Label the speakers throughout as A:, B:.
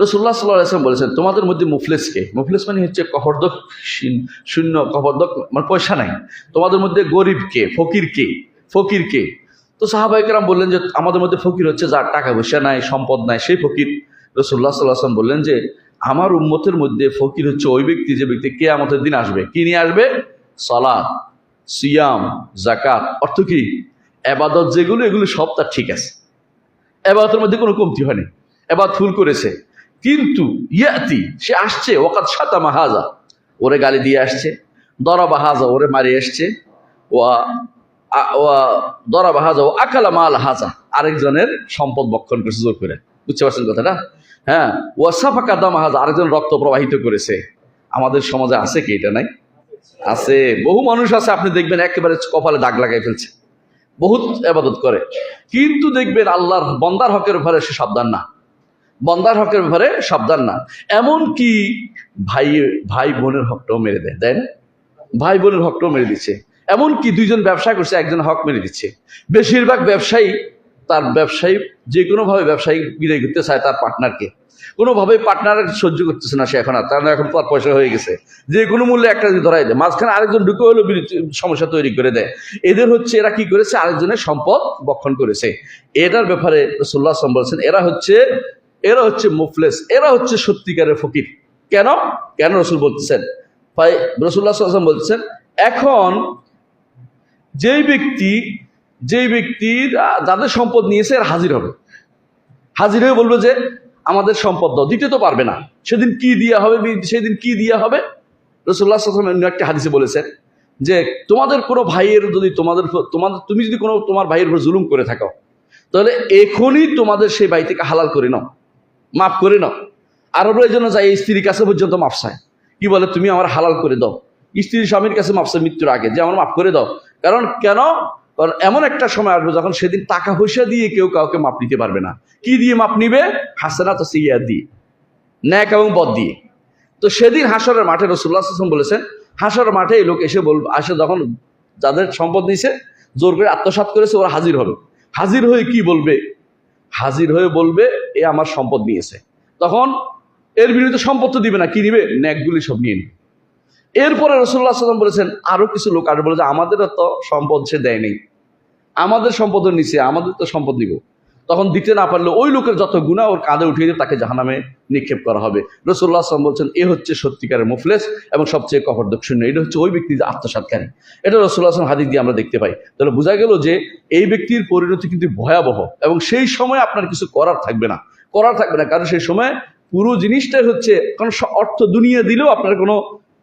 A: রসুল্লাহ সাল্লাহ আসলাম বলেছেন, তোমাদের মধ্যে মুফলেসকে মুফলেস মানে হচ্ছে কহরদক, শূন্য- কহরদক মানে পয়সা নাই। তোমাদের মধ্যে গরিবকে ফকিরকে ফকিরকে তো সাহাবাহিকেরাম বললেন যে, আমাদের মধ্যে ফকির হচ্ছে যার টাকা পয়সা নাই, সম্পদ নাই, সেই ফকির। রসুল্লাহ সাল্লাহ আসলাম বললেন যে, আমার উম্মতের মধ্যে ফকির হচ্ছে ওই ব্যক্তি, যে ব্যক্তি কে আমাদের দিন আসবে। কি নিয়ে আসবে? সালাদ সিয়াম জাকাত অর্থ কি? এবাদত যেগুলো, এগুলো সব তার ঠিক আছে। এবাদতের মধ্যে কোনো কমতি হয়নি। এবাদ ফুল করেছে। কিন্তু ইয়াতি, সে আসছে ওকাত সাতা মাহাজা ওরে গালি দিয়ে আসছে দরা বাহাজা ওরে মারি আসছে, ওয়া দরা বাহাজা ও আকালা মাল হাজা। আরেকজনের সম্পদ বক্ষণ করেছে জোর করে। বুঝতে পারছেন কথাটা? হ্যাঁ ওয়াসাফা কাদা মাহাজা আরেকজন রক্ত প্রবাহিত করেছে। আমাদের সমাজে আছে কি এটা নাই? আছে। বহু মানুষ আছে, আপনি দেখবেন একেবারে কপালে দাগ লাগাই ফেলছে। বহুত আবাদত করে। কিন্তু দেখবেন আল্লাহর বন্দার হকের ব্যাপারে সে সাবধান না। বন্দার হকের ব্যাপারে সাবধান না। এমন কি ভাই ভাই বোনের হকটাও মেরে দেয় দেয় না? ভাই বোনের হকটাও মেরে দিচ্ছে। এমন কি দুইজন ব্যবসা করছে একজন হক মেরে দিচ্ছে। বেশিরভাগ ব্যবসায়ী, তার ব্যবসায়ী, যে কোনোভাবে ব্যবসায়ী বিদায় করতে চায় তার পার্টনারকে কোনোভাবে পার্টনার সহ্য করতেছে না সে এখন আর, তার এখন তার পয়সা হয়ে গেছে। যে কোনো মূল্যে একটা যদি ধরাই দেয়, মাঝখানে আরেকজন ঢুকে হলো সমস্যা তৈরি করে দেয়। এদের হচ্ছে, এরা কি করেছে? আরেকজনের সম্পদ বক্ষণ করেছে। এটার ব্যাপারে আসলাম বলছেন, এরা হচ্ছে এরা হচ্ছে মুফলেস, এরা হচ্ছে সত্যিকারের ফকির। কেন? কেন রসুল বলতেছেন? ভাই, রসুল্লাহ আসলাম বলছেন, এখন যেই ব্যক্তি, যেই ব্যক্তির যাদের সম্পদ নিয়েছে এরা হাজির হবে। হাজির হয়ে বলবে যে, আমাদের সম্পদ দাও। দিতে তো পারবে না। সেদিন কি দিয়া হবে, সেদিন কি দিয়া হবে? রসুল্লাহ আসলাম একটা হাদিসে বলেছেন যে, তোমাদের কোনো ভাইয়ের যদি তোমাদের তোমাদের, তুমি যদি কোনো তোমার ভাইয়ের উপর জুলুম করে থাকো, তাহলে এখনই তোমাদের সেই ভাই থেকে হালাল করে নাও। মাফ করে নাও। আরও জন্য যাই এই স্ত্রীর কাছে পর্যন্ত মাফ চায়। কি বলে? তুমি আমার হালাল করে দাও। স্ত্রীর স্বামীর কাছে মাফ চায় মৃত্যুর আগে। যে আমার মাফ করে দাও। কারণ কেন? কারণ এমন একটা সময় আসবে যখন সেদিন টাকা পয়সা দিয়ে কেউ কাউকে মাপ নিতে পারবে না। কি দিয়ে মাপ নিবে? হাসানা তো সিয়া দিয়ে। ন্যাক এবং বদ দিয়ে। তো সেদিন হাসরের মাঠে রসুল্লাহ আসলাম বলেছেন, হাসরের মাঠে এই লোক এসে বল আসে যখন যাদের সম্পদ নিছে, জোর করে আত্মসাৎ করেছে, ওরা হাজির হবে। হাজির হয়ে কি বলবে? হাজির হয়ে বলবে, এ আমার সম্পদ নিয়েছে। তখন এর বিরুদ্ধে সম্পদ তো দিবে না, কি নিবে ন্যাকগুলি সব নিয়ে নিবে। এরপরে রসুল্লাহ সাল্লাম বলেছেন, আরও কিছু লোক আর বলে যে আমাদেরও তো সম্পদ সে দেয়নি। আমাদের সম্পদের নিচে আমাদের তো সম্পদ নিব। তখন দিতে না পারলে ওই লোকের যত গুণা ওর কাঁধে উঠিয়ে দিয়ে তাকে জাহানামে নিক্ষেপ করা হবে। রসুল্লাহ আসলাম বলছেন, এ হচ্ছে সত্যিকারের মুফলেস এবং সবচেয়ে কপর্দক শূন্য এটা হচ্ছে ওই ব্যক্তি যে আত্মসাৎকারী এটা রসুল্লাহ আসলাম হাদিস দিয়ে আমরা দেখতে পাই। তাহলে বোঝা গেল যে এই ব্যক্তির পরিণতি কিন্তু ভয়াবহ এবং সেই সময় আপনার কিছু করার থাকবে না। করার থাকবে না। কারণ সেই সময় পুরো জিনিসটাই হচ্ছে, কারণ অর্থ দুনিয়া দিলেও আপনার কোনো,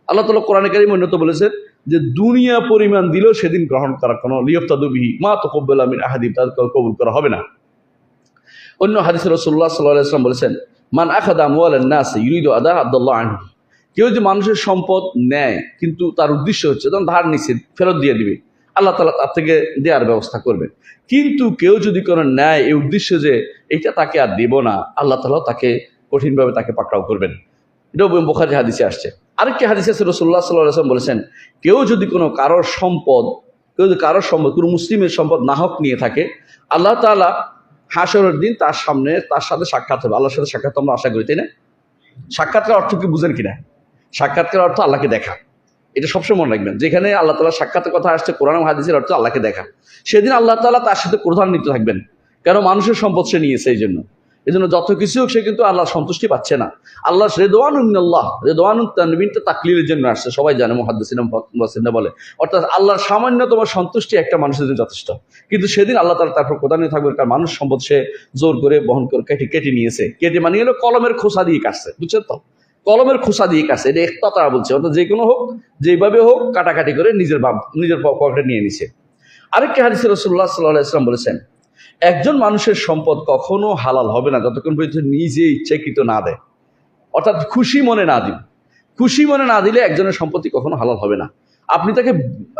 A: আল্লাহ তালা কোরআনে কারিম উন্নত বলেছেন যে দুনিয়া পরিমাণ দিলেও সেদিন গ্রহণ করা কোনো লিয়ফতাদুবিহি মা তো কব্বুল আমিন আহাদিব তাদের কবুল করা হবে না। অন্য হাদিসে রসুল্লাহ সাল্লাহ ইসলাম বলেছেন, মান আখাদা মোয়ালেন নাস ইউরিদ আদা আব্দুল্লাহ আনহু। কেউ যদি মানুষের সম্পদ নেয়, কিন্তু তার উদ্দেশ্য হচ্ছে তখন ধার নিচ্ছে ফেরত দিয়ে দিবে, আল্লাহ তালা তার থেকে দেওয়ার ব্যবস্থা করবেন। কিন্তু কেউ যদি কোনো নেয় এই উদ্দেশ্য যে এটা তাকে আর দেব না, আল্লাহ তালাও তাকে কঠিনভাবে তাকে পাকড়াও করবেন। এটাও বোখারি হাদিসে আসছে। আরেকটি হাদিসে আছে সাল্লাহ আসলাম বলেছেন, কেউ যদি কোনো কারোর সম্পদ, কেউ যদি কারোর সম্পদ, কোনো মুসলিমের সম্পদ নাহক নিয়ে থাকে, আল্লাহ তাআলা হাসরের দিন তার সামনে, তার সাথে সাক্ষাৎ হবে। আল্লাহর সাথে সাক্ষাৎ আমরা আশা করি, তাই না? সাক্ষাৎকার অর্থ কি বুঝেন কিনা? সাক্ষাৎকার অর্থ আল্লাহকে দেখা। এটা সবসময় মনে রাখবেন। যেখানে আল্লাহ তালা সাক্ষাতের কথা আসছে, কোরআন হাদিসের অর্থ আল্লাহকে দেখা। সেদিন আল্লাহ তালা তার সাথে প্রধান্বিত থাকবেন। কেন? মানুষের সম্পদ সে নিয়েছে এই জন্য। এই জন্য যত কিছু হোক, সে কিন্তু আল্লাহ সন্তুষ্টি পাচ্ছে না। আল্লাহ রেদওয়ান আল্লাহ তানবিনটা তাকলিলের জন্য আসছে, সবাই জানে মহাদ্দিনা বলে। অর্থাৎ আল্লাহর সামান্যতম সন্তুষ্টি একটা মানুষের জন্য যথেষ্ট। কিন্তু সেদিন আল্লাহ তালা তারপর প্রধান্য থাকবে কারণ মানুষ সম্পদ সে জোর করে বহন করে কেটে কেটে নিয়েছে। কেটে মানিয়ে হলো কলমের খোসা দিয়ে কাটছে, বুঝছেন তো? কলমের খোসা দিয়ে কাটছে, এটা একটা তারা বলছে। অর্থাৎ যে কোনো হোক, যেভাবে হোক, কাটাকাটি করে নিজের বাপ, নিজের পকেটে নিয়ে নিছে। আরেকটি হাদিসে রসুল্লাহ সাল্লাহ ইসলাম বলেছেন একজন মানুষের সম্পদ কখনো হালাল হবে না, যতক্ষণ পর্যন্ত নিজে ইচ্ছাকৃত না দেয়। অর্থাৎ খুশি মনে না দিন। খুশি মনে না দিলে একজনের সম্পত্তি কখনো হালাল হবে না। আপনি তাকে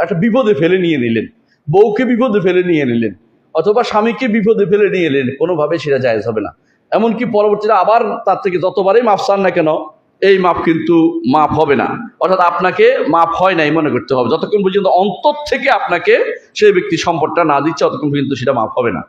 A: একটা বিপদে ফেলে নিয়ে নিলেন, বউকে বিপদে ফেলে নিয়ে নিলেন, অথবা স্বামীকে বিপদে ফেলে নিয়ে এলেন কোনোভাবে সেটা জায়েজ হবে না। এমনকি পরবর্তীতে আবার তার থেকে যতবারই মাফ চান না কেন এই মাপ কিন্তু মাপ হবে না। অর্থাৎ আপনাকে মাপ হয় নাই মনে করতে হবে। যতক্ষণ পর্যন্ত অন্তর থেকে আপনাকে সেই ব্যক্তি সম্পদটা না দিচ্ছে ততক্ষণ পর্যন্ত সেটা মাপ হবে না।